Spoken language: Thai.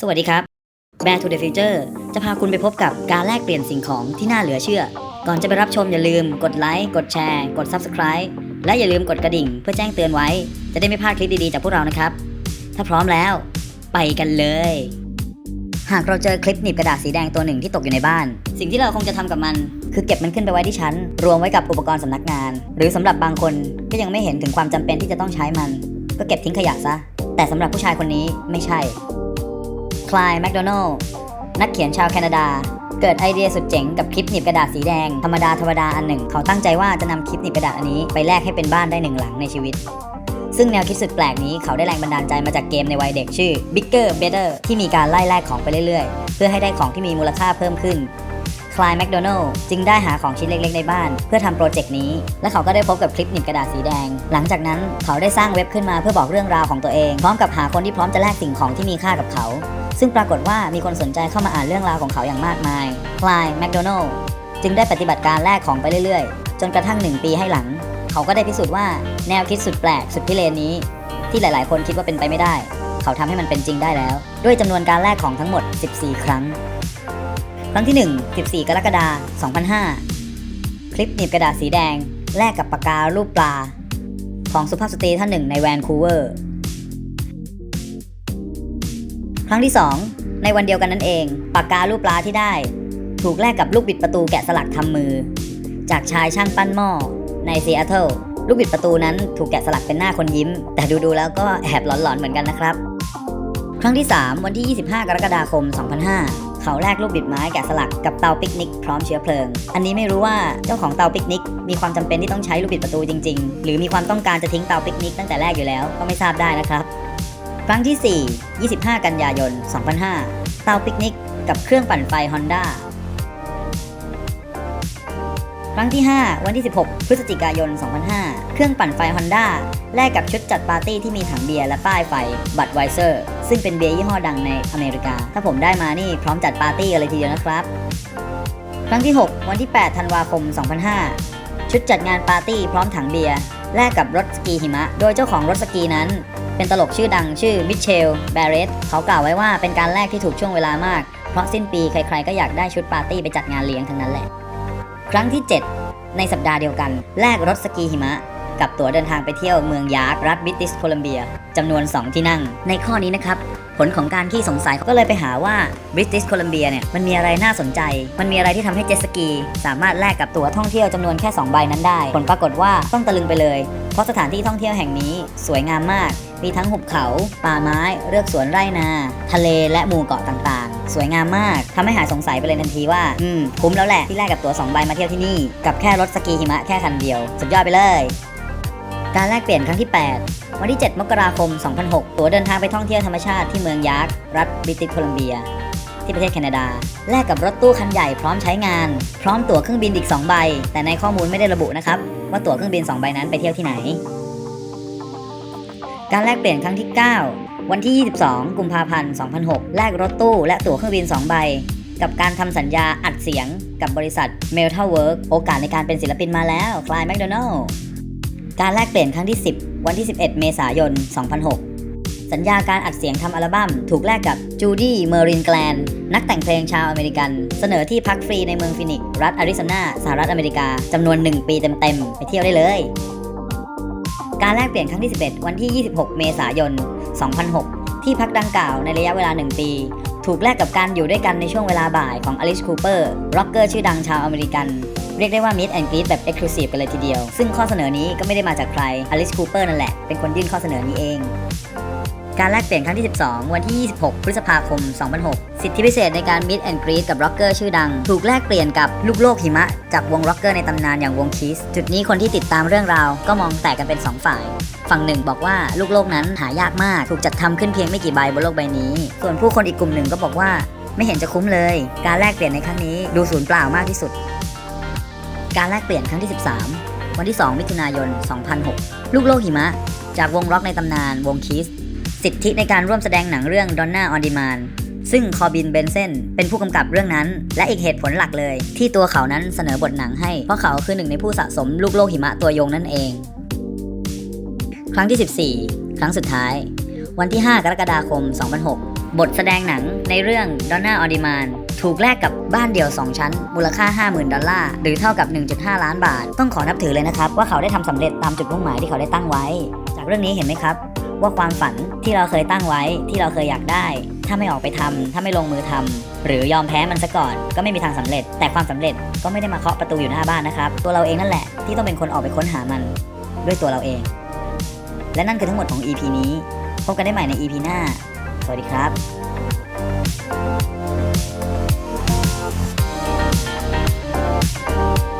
สวัสดีครับ Bear to the Future จะพาคุณไปพบกับการแลกเปลี่ยนสิ่งของที่น่าเหลือเชื่อ ก่อนจะไปรับชมอย่าลืมกดไลค์ กดแชร์ กด Subscribe และอย่าลืมกดกระดิ่งเพื่อแจ้งเตือนไว้ จะได้ไม่พลาดคลิปดีๆจากพวกเรานะครับ ถ้าพร้อมแล้ว ไปกันเลย หากเราเจอคลิปหนีบกระดาษสีแดงตัวหนึ่งที่ตกอยู่ในบ้าน สิ่งที่เราคงจะทำกับมัน คือเก็บมันขึ้นไปไว้ที่ชั้น รวมไว้กับอุปกรณ์สำนักงาน หรือสำหรับบางคนก็ยังไม่เห็นถึงความจำเป็นที่จะต้องใช้มัน ก็เก็บทิ้งขยะซะ แต่สำหรับผู้ชายคนนี้ไม่ใช่ คลายแมคโดนัลนักเขียนชาวแคนาดา เกิดไอเดียสุดเจ๋งกับคลิปหนีบกระดาษสีแดงธรรมดาธรรมดาอันหนึ่ง เขาตั้งใจว่าจะนำคลิปหนีบกระดาษอันนี้ไปแลกให้เป็นบ้านได้หนึ่งหลังในชีวิต ซึ่งแนวคิดสุดแปลกนี้เขาได้แรงบันดาลใจมาจากเกมในวัยเด็กชื่อ Bigger Better ที่มีการไล่แลกของไปเรื่อยๆ เพื่อให้ได้ของที่มีมูลค่าเพิ่มขึ้น คลายแมคโดนัลจึงได้หาของชิ้นเล็กๆในบ้าน เพื่อทำโปรเจกต์นี้ และเขาก็ได้พบกับคลิปหนีบกระดาษสีแดง หลังจากนั้นเขาได้สร้างเว็บขึ้นมาเพื่อบอกเรื่องราวของตัวเอง พร้อมกับหาคนที่พร้อมจะแลกสิ่งของที่มีค่ากับเขา ซึ่งปรากฏว่ามีคนสนใจเข้ามาอ่านเรื่องราวของเขาอย่างมากมาย คลายแมคโดนัลจึงได้ปฏิบัติการแลกของไปเรื่อยๆ จนกระทั่ง 1 ปีให้หลัง เขาก็ได้พิสูจน์ว่าแนวคิดสุดแปลกสุดพิเรนนี้ ที่หลายๆ คนคิดว่าเป็นไปไม่ได้ เขาทำให้มันเป็นจริงได้แล้ว ด้วยจำนวนการแลกของทั้งหมด 14 ครั้ง ครั้งที่ 1 14 กรกฎาคม2005 คลิปหนีบกระดาษสีแดง แลกกับปากการูปปลา ของสุภาพสตรีท่านหนึ่งในแวนคูเวอร์ ครั้งที่ 2 ในวันเดียวกันนั่นเอง ปากการูปปลาที่ได้ ถูกแลกกับลูกบิดประตูแกะสลักทำมือ จากชายช่างปั้นหม้อในซีแอตเทิลลูกบิดประตูนั้นถูกแกะสลักเป็นหน้าคนยิ้ม แต่ดูๆแล้วก็แอบหลอนๆเหมือนกันนะครับ ครั้งที่ 3 วันที่ 25 กรกฎาคม 2005 เขาแลกลูกบิดไม้แกะสลักกับเตาปิกนิกพร้อมเชื้อเพลิง อันนี้ไม่รู้ว่าเจ้าของเตาปิกนิก มีความจำเป็นที่ต้องใช้ลูกบิดประตูจริง ๆ หรือมีความต้องการจะทิ้งเตาปิกนิกตั้งแต่แรกอยู่แล้วก็ไม่ทราบได้นะครับ ครั้งที่ 4 25 กันยายน 2005 เตาปิกนิกกับเครื่องปั่นไฟ Honda ครั้งที่ 5 วันที่ 16 พฤศจิกายน 2005 เครื่องปั่นไฟ Honda แลกกับชุดจัดปาร์ตี้ที่มีถังเบียร์และป้ายไฟบัตไวเซอร์ ซึ่งเป็นเบียร์ยี่ห้อดังในอเมริกา ถ้าผมได้มานี่พร้อมจัดปาร์ตี้กันเลยทีเดียวนะครับ ครั้งที่ 6 วันที่ 8 ธันวาคม 2005 ชุดจัดงานปาร์ตี้พร้อมถังเบียร์แลกกับรถสกีหิมะ โดยเจ้าของรถสกีนั้น เป็นตลกชื่อดังชื่อมิเชลแบรเรตเขากล่าวไว้ว่าเป็นการแลกที่ถูกช่วงเวลามาก เพราะสิ้นปีใครๆก็อยากได้ชุดปาร์ตี้ไปจัดงานเลี้ยงทั้งนั้นแหละ ครั้งที่ 7 ในสัปดาห์เดียวกัน แลกรถสกีหิมะ กับตั๋วเดินทางไปเที่ยวเมืองยาร์กรัฐบริติชโคลัมเบียจำนวน 2 ที่นั่ง ในข้อนี้นะครับผลของการขี้สงสัยเขาก็เลยไปหาว่าบริติชโคลัมเบียเนี่ยมันมีอะไรน่าสนใจ มันมีอะไรที่ทำให้เจ็ตสกี สามารถแลกกับตั๋วท่องเที่ยวจำนวนแค่ 2 ใบนั้นได้ ผลปรากฏว่าต้องตะลึงไปเลย เพราะสถานที่ท่องเที่ยวแห่งนี้สวยงามมาก มีทั้งหุบเขา ป่าไม้ เรือกสวนไร่นา ทะเลและหมู่เกาะต่างๆ สวยงามมากทำให้หายสงสัยไปเลยทันทีว่า อืมคุ้มแล้วแหละที่แลกกับตั๋ว2ใบมาเที่ยวที่นี่ กับแค่รถสกีหิมะแค่คันเดียว สุดยอดไปเลย การแลกเปลี่ยนครั้งที่ 8 วันที่ 7 มกราคม 2006 ตั๋วเดินทางไปท่องเที่ยวธรรมชาติที่เมืองยาร์กรัฐบริติชโคลัมเบีย ที่ประเทศแคนาดา แลกกับรถตู้คันใหญ่พร้อมใช้งาน พร้อมตั๋วเครื่องบินอีก 2 ใบ แต่ในข้อมูลไม่ได้ระบุนะครับ ว่าตั๋วเครื่องบิน 2 ใบนั้นไปเที่ยวที่ไหน การแลกเปลี่ยนครั้งที่ 9 วันที่ 22 กุมภาพันธ์ 2006 แลกรถตู้และตั๋วเครื่องบิน 2 ใบ กับการทำสัญญาอัดเสียง กับบริษัท m e l t a Work โอกาสในการเป็นศิลปินมาแล้วคลายแมคโดนัล การแลกเปลี่ยนครั้งที่ 10 วันที่ 11 เมษายน 2006 สัญญาการอัดเสียงทำอัลบั้มถูกแลกกับจูดี้เมอรินแกลนนักแต่งเพลงชาวอเมริกัน เสนอที่พักฟรีในเมืองฟินิกซ์รัฐอาริโซนาสหรัฐอเมริกาจำนวน 1 ปีเต็มๆ ไปเที่ยวได้เลย การแลกเปลี่ยนครั้งที่ 11 วันที่ 26 เมษายน 2006 ที่พักดังกล่าวในระยะเวลา 1 ปี ถูกแลกกับการอยู่ด้วยกันในช่วงเวลาบ่ายของอลิสคูเปอร์ร็อกเกอร์ชื่อดังชาวอเมริกัน เรียกได้ว่า Meet and Greet แบบ Exclusive กันเลยทีเดียว ซึ่งข้อเสนอนี้ก็ไม่ได้มาจากใครอลิสคูเปอร์นั่นแหละ เป็นคนยื่นข้อเสนอนี้เองการแลกเปลี่ยนครั้งที่ 12 วันที่ 26 พฤษภาคม 2006 สิทธิพิเศษในการ Meet and Greet กับร็อกเกอร์ชื่อดัง ถูกแลกเปลี่ยนกับลูกโลกหิมะ จากวงร็อกเกอร์ในตำนานอย่างวงคิสจุดนี้คนที่ติดตามเรื่องราว ก็มองแตกกันเป็น 2 ฝ่าย ฝั่งหนึ่งบอกว่าลูกโลกนั้นหายากมาก ถูกจัดทำขึ้นเพียงไม่กี่ใบบนโลกใบนี้ ส่วนผู้คนอีกกลุ่มหนึ่งก็บอกว่า ไม่เห็นจะคุ้มเลย การแลกเปลี่ยนในครั้งนี้ดูสูญเปล่ามากที่สุด การแลกเปลี่ยนครั้งที่ 13 วันที่ 2 มิถุนายน 2006 ลูกโลกหิมะ จากวงร็อกในตำนานวงคิสสิทธิในการร่วมแสดงหนังเรื่อง Donna on Demand ซึ่งคอบินเบนเซนเป็นผู้กำกับเรื่องนั้น และอีกเหตุผลหลักเลย ที่ตัวเขานั้นเสนอบทหนังให้ เพราะเขาคือหนึ่งในผู้สะสมลูกโลกหิมะตัวยงนั่นเอง ครั้งที่ 14 ครั้งสุดท้าย วันที่ 5 กรกฎาคม 2006 บทแสดงหนังในเรื่อง Donna on Demand ถูกแลกกับบ้านเดี่ยว 2 ชั้น มูลค่า 50,000 ดอลลาร์ หรือเท่ากับ 1.5 ล้านบาท ต้องขอนับถือเลยนะครับ ว่าเขาได้ทำสำเร็จตามจุดมุ่งหมายที่เขาได้ตั้งไว้ จากเรื่องนี้เห็นไหมครับ ว่าความฝันที่เราเคยตั้งไว้ที่เราเคยอยากได้ ถ้าไม่ออกไปทำถ้าไม่ลงมือทำหรือยอมแพ้มันซะก่อน ก็ไม่มีทางสำเร็จ แต่ความสำเร็จก็ไม่ได้มาเคาะประตูอยู่หน้าบ้านนะครับ ตัวเราเองนั่นแหละที่ต้องเป็นคนออกไปค้นหามัน ด้วยตัวเราเอง และนั่นคือทั้งหมดของ EP นี้พบกันได้ใหม่ใน EP หน้า สวัสดีครับ Thank you